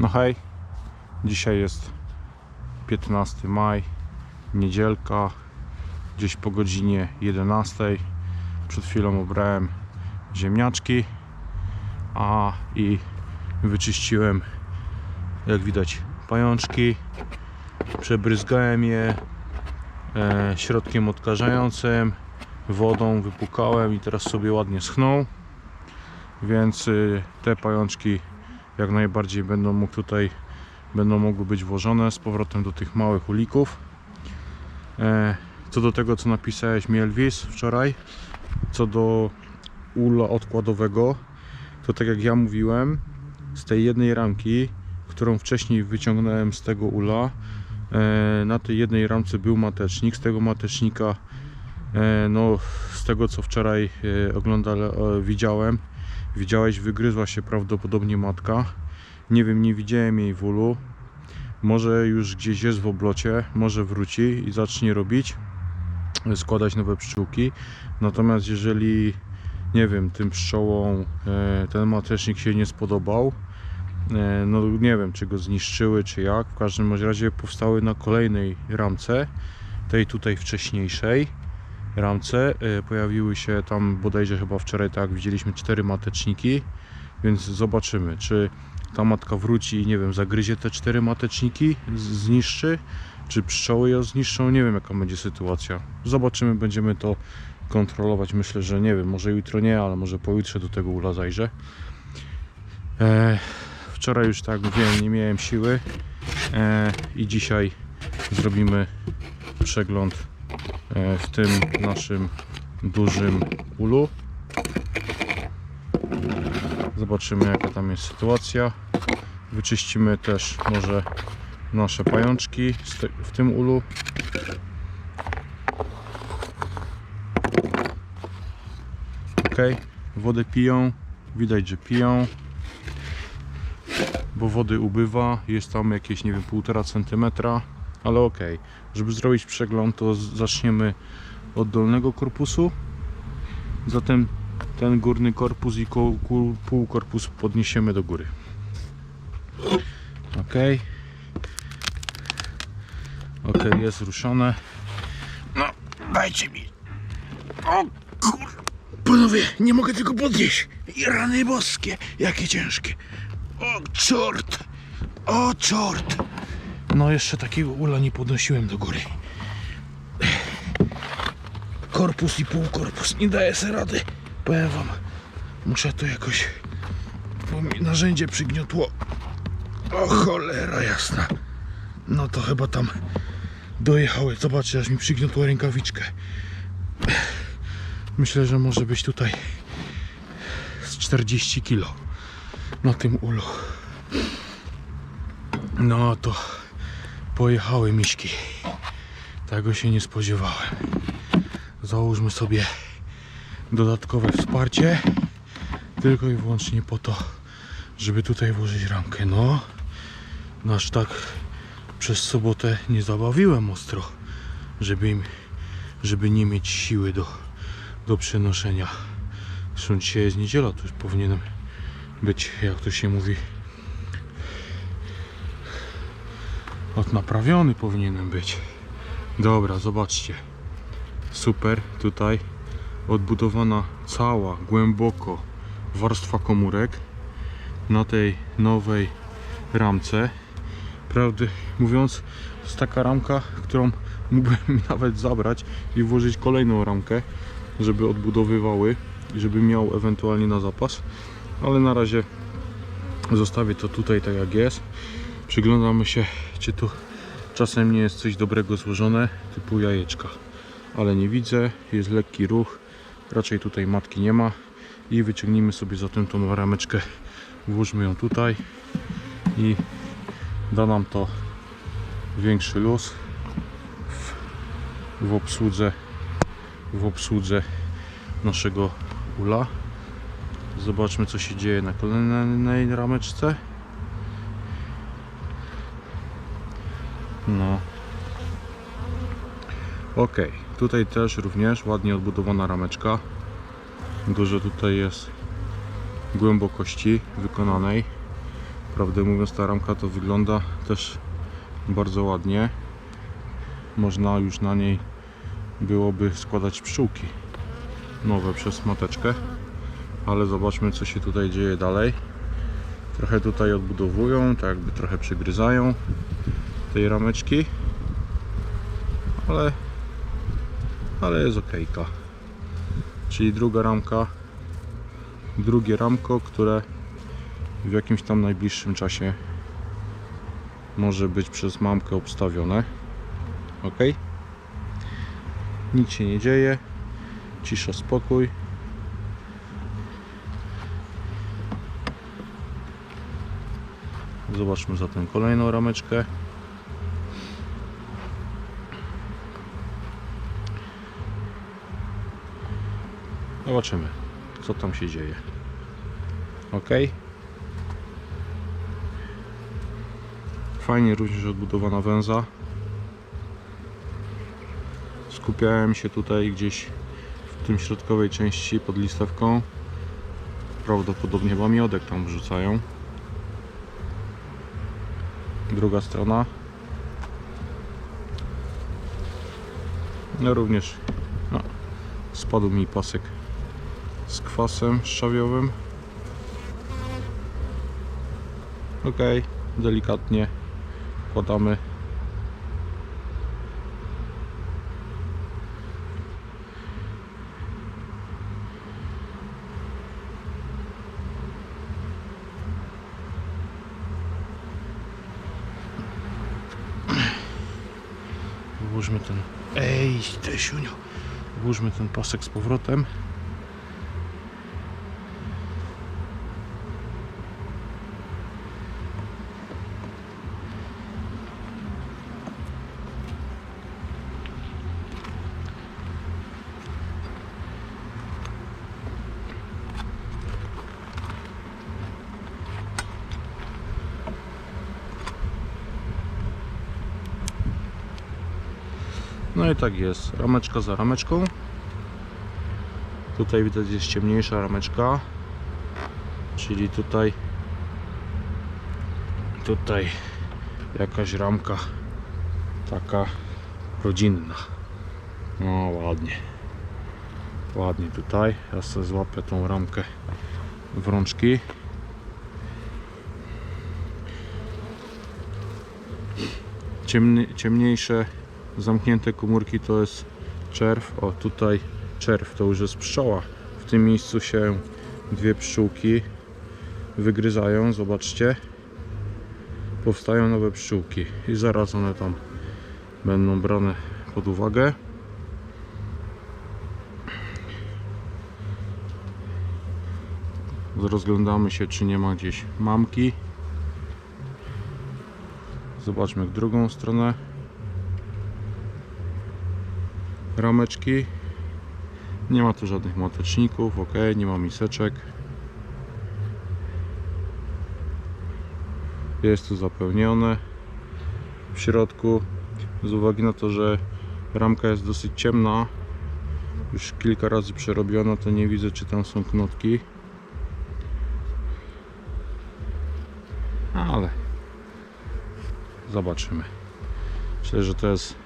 No hej, dzisiaj jest 15 maj, niedzielka, gdzieś po godzinie 11. Przed chwilą ubrałem ziemniaczki, a i wyczyściłem, jak widać, pajączki. Przebryzgałem je e, środkiem odkażającym, wodą wypukałem i teraz sobie ładnie schną. Więc y, te pajączki jak najbardziej będą mógł tutaj będą mogły być włożone z powrotem do tych małych ulików. E, co do tego co napisałeś mi Elvis wczoraj, co do ula odkładowego, to tak jak ja mówiłem, z tej jednej ramki, którą wcześniej wyciągnąłem z tego ula, e, na tej jednej ramce był matecznik, z tego matecznika e, no z tego co wczoraj oglądałem, widziałem Widziałeś, wygryzła się prawdopodobnie matka. Nie wiem, nie widziałem jej w ulu. Może już gdzieś jest w oblocie, może wróci i zacznie robić, składać nowe pszczółki. Natomiast jeżeli, nie wiem, tym pszczołom e, ten matecznik się nie spodobał, e, no nie wiem, czy go zniszczyły, czy jak. W każdym razie powstały na kolejnej ramce, tej tutaj wcześniejszej ramce. E, Pojawiły się tam bodajże chyba wczoraj, tak, widzieliśmy cztery mateczniki, więc zobaczymy, czy ta matka wróci i nie wiem, zagryzie te cztery mateczniki, zniszczy, czy pszczoły ją zniszczą, nie wiem jaka będzie sytuacja. Zobaczymy, będziemy to kontrolować. Myślę, że nie wiem, może jutro nie, ale może pojutrze do tego ula zajrzę. E, wczoraj już tak mówiłem, nie miałem siły e, i dzisiaj zrobimy przegląd w tym naszym dużym ulu. Zobaczymy jaka tam jest sytuacja. Wyczyścimy też może nasze pajączki w tym ulu. Ok, wodę piją, widać, że piją, bo wody ubywa, jest tam jakieś, nie wiem, 1,5 centymetra, ale ok. Żeby zrobić przegląd, to zaczniemy od dolnego korpusu, zatem ten górny korpus i koł- kół- pół korpus podniesiemy do góry. Ok. Ok, jest ruszone. No, dajcie mi. O kur... Panowie, nie mogę tego podnieść. I rany boskie, jakie ciężkie. O czort! O czort! No jeszcze takiego ula nie podnosiłem do góry. Korpus i półkorpus, nie daje sobie rady. Powiem wam, muszę to jakoś... Bo mi narzędzie przygniotło. O cholera jasna. No to chyba tam dojechały. Zobaczcie, aż mi przygniotło rękawiczkę. Myślę, że może być tutaj z 40 kilo na tym ulu. No to pojechały miśki. Tego się nie spodziewałem. Załóżmy sobie dodatkowe wsparcie tylko i wyłącznie po to, żeby tutaj włożyć ramkę. No, nasz tak przez sobotę nie zabawiłem ostro, żeby im, żeby nie mieć siły do do przenoszenia. Zresztą dzisiaj jest niedziela, to już powinienem być, jak to się mówi, odnaprawiony powinienem być. Dobra, zobaczcie. Super, tutaj odbudowana cała, głęboko warstwa komórek na tej nowej ramce. Prawdę mówiąc, to jest taka ramka, którą mógłbym nawet zabrać i włożyć kolejną ramkę żeby odbudowywały i żeby miał ewentualnie na zapas ale na razie zostawię to tutaj tak jak jest przyglądamy się czy tu czasem nie jest coś dobrego złożone typu jajeczka ale nie widzę, jest lekki ruch raczej tutaj matki nie ma i wyciągnijmy sobie zatem tą rameczkę włóżmy ją tutaj i da nam to większy luz w, w obsłudze w obsłudze naszego ula. Zobaczmy co się dzieje na kolejnej rameczce. No. Ok, tutaj też również ładnie odbudowana rameczka. Dużo tutaj jest głębokości wykonanej. Prawdę mówiąc ta ramka to wygląda też bardzo ładnie. Można już na niej byłoby składać pszczółki nowe przez mateczkę. Ale zobaczmy co się tutaj dzieje dalej. Trochę tutaj odbudowują, tak jakby trochę przygryzają tej rameczki. Ale ale jest okejka. Czyli druga ramka, drugie ramko, które w jakimś tam najbliższym czasie może być przez mamkę obstawione. Ok? Nic się nie dzieje. Cisza, spokój. Zobaczmy zatem kolejną rameczkę. Zobaczymy, co tam się dzieje. Ok. Fajnie również odbudowana węza. Skupiałem się tutaj gdzieś w tym środkowej części pod listewką. Prawdopodobnie chyba miodek tam wrzucają. Druga strona. No również no, spadł mi pasek z kwasem szczawiowym. Ok, delikatnie wkładamy. Włóżmy ten. Ej, ty siunio. Włóżmy ten pasek z powrotem. No i tak jest, rameczka za rameczką. Tutaj widać jest ciemniejsza rameczka, czyli tutaj tutaj jakaś ramka taka rodzinna. No ładnie. Ładnie tutaj. Ja sobie złapię tą ramkę w rączki. Ciemny, ciemniejsze zamknięte komórki to jest czerw. O tutaj czerw to już jest pszczoła. W tym miejscu się dwie pszczółki wygryzają. Zobaczcie. Powstają nowe pszczółki i zaraz one tam będą brane pod uwagę. Rozglądamy się, czy nie ma gdzieś mamki. Zobaczmy w drugą stronę. Rameczki. Nie ma tu żadnych mateczników, ok, nie ma miseczek. Jest tu zapełnione w środku. Z uwagi na to, że ramka jest dosyć ciemna, już kilka razy przerobiona, to nie widzę, czy tam są knotki. Ale zobaczymy. Myślę, że to jest